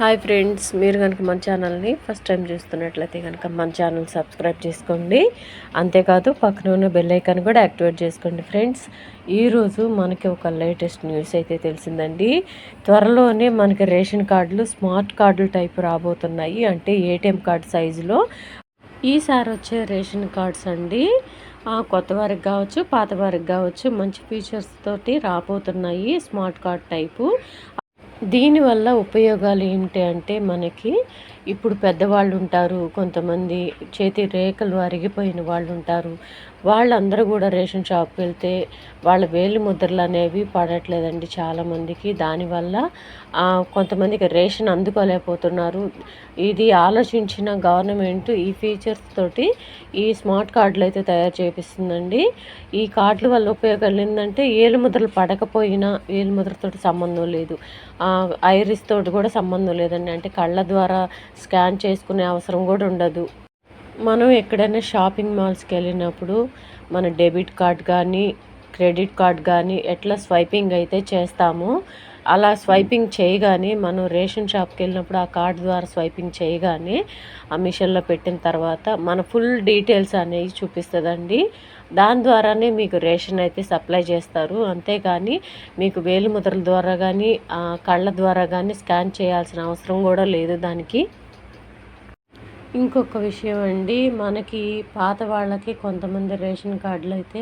Hi friends మీరు కనుక మన ఛానల్ని ఫస్ట్ టైం చూస్తున్నట్లయితే కనుక మన ఛానల్ సబ్స్క్రైబ్ చేసుకోండి. అంతేకాదు పక్కన ఉన్న బెల్ ఐకాన్ కూడా యాక్టివేట్ చేసుకోండి ఫ్రెండ్స్. ఈరోజు మనకి ఒక లేటెస్ట్ న్యూస్ అయితే తెలిసిందండి. త్వరలోనే మనకి రేషన్ కార్డులు స్మార్ట్ కార్డులు టైప్ రాబోతున్నాయి. అంటే ఏటీఎం కార్డు సైజులో ఈసారి వచ్చే రేషన్ కార్డ్స్ అండి. కొత్త వారికి కావచ్చు పాత వారికి కావచ్చు మంచి ఫీచర్స్ తోటి రాబోతున్నాయి స్మార్ట్ కార్డ్ టైపు. దీనివల్ల ఉపయోగాలు ఏమిటి అంటే మనకి ఇప్పుడు పెద్దవాళ్ళు ఉంటారు కొంతమంది చేతి రేఖలు అరిగిపోయిన వాళ్ళు ఉంటారు. వాళ్ళందరూ కూడా రేషన్ షాప్కి వెళ్తే వాళ్ళ వేలు ముద్రలు అనేవి పడట్లేదండి చాలామందికి. దానివల్ల కొంతమందికి రేషన్ అందుకోలేకపోతున్నారు. ఇది ఆలోచించిన గవర్నమెంట్ ఈ ఫీచర్స్ తోటి ఈ స్మార్ట్ కార్డులు అయితే తయారు చేపిస్తుందండి. ఈ కార్డుల వల్ల ఉపయోగాలు ఏంటంటే ఏలు ముద్రలు పడకపోయినా ఏలు ముద్రతోటి సంబంధం లేదు. ఐరిస్ తోటి కూడా సంబంధం లేదండి. అంటే కళ్ళ ద్వారా స్కాన్ చేసుకునే అవసరం కూడా ఉండదు. మనం ఎక్కడైనా షాపింగ్ మాల్స్కి వెళ్ళినప్పుడు మన డెబిట్ కార్డ్ కానీ క్రెడిట్ కార్డ్ కానీ ఎట్లా స్వైపింగ్ అయితే చేస్తామో అలా స్వైపింగ్ చేయగానే మనం రేషన్ షాప్కి వెళ్ళినప్పుడు ఆ కార్డ్ ద్వారా స్వైపింగ్ చేయగానే ఆ మిషన్లో పెట్టిన తర్వాత మన ఫుల్ డీటెయిల్స్ అనేవి చూపిస్తుందండి. దాని ద్వారానే మీకు రేషన్ అయితే సప్లై చేస్తారు. అంతేగాని మీకు వేలు ముద్రల ద్వారా కానీ కళ్ళ ద్వారా కానీ స్కాన్ చేయాల్సిన అవసరం కూడా లేదు దానికి. ఇంకొక విషయం అండి మనకి పాత వాళ్ళకి కొంతమంది రేషన్ కార్డులు అయితే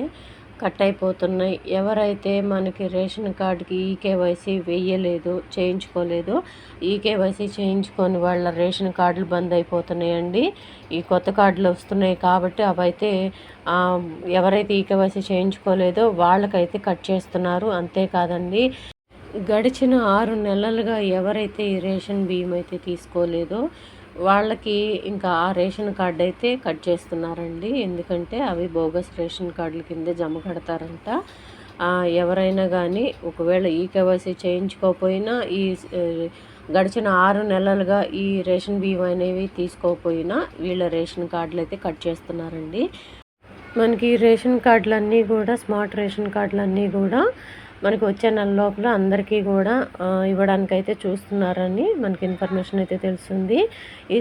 కట్ అయిపోతున్నాయి ఎవరైతే మనకి రేషన్ కార్డుకి ఈకేవైసీ వేయలేదు చేయించుకోలేదు ఈకేవైసీ చేయించుకొని వాళ్ళ రేషన్ కార్డులు బంద్ అయిపోతున్నాయండి. ఈ కొత్త కార్డులు వస్తున్నాయి కాబట్టి అవైతే ఎవరైతే ఈకేవైసీ చేయించుకోలేదో వాళ్ళకైతే కట్ చేస్తున్నారు. అంతేకాదండి గడిచిన ఆరు నెలలుగా ఎవరైతే ఈ రేషన్ బియ్యం అయితే తీసుకోలేదో వాళ్ళకి ఇంకా ఆ రేషన్ కార్డు అయితే కట్ చేస్తున్నారండి. ఎందుకంటే అవి బోగస్ రేషన్ కార్డుల కింద జమ కడతారంట. ఎవరైనా కానీ ఒకవేళ ఈ కేవైసీ చేయించుకోకపోయినా ఈ గడిచిన ఆరు నెలలుగా ఈ రేషన్ బియ్యం అనేవి తీసుకోకపోయినా వీళ్ళ రేషన్ కార్డులు అయితే కట్ చేస్తున్నారండి. మనకి రేషన్ కార్డులన్నీ కూడా స్మార్ట్ రేషన్ కార్డులు అన్నీ కూడా మనకు వచ్చే నెల లోపల అందరికీ కూడా ఇవ్వడానికైతే చూస్తున్నారని మనకి ఇన్ఫర్మేషన్ అయితే తెలుస్తుంది. ఈ